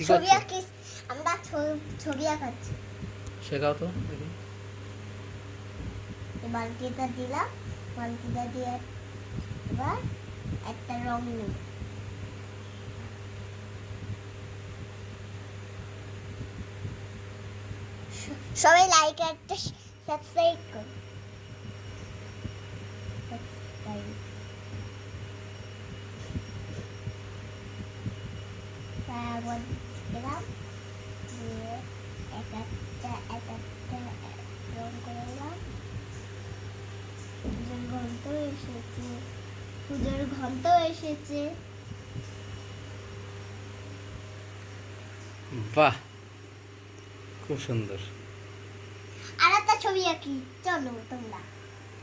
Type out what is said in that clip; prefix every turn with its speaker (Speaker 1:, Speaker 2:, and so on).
Speaker 1: কি
Speaker 2: ছবি আঁকিস। আমরা ছবি আঁকাচ্ছি।
Speaker 1: শেখাও তো দেখি।
Speaker 2: বালতিটা দিলাম বালতিটা দিয়ে এবার একটা রং স- সবাই লাইক একটা সাবস্ক্রাইব করুন দিয়ে এক একটা এক একটা রং পুজোর ঘন্ট এসেছে পুজোর ঘন্ট এসেছে
Speaker 1: বাহ, খুব সুন্দর।
Speaker 2: আর একটা ছবি আঁকি। চলো তোমরা।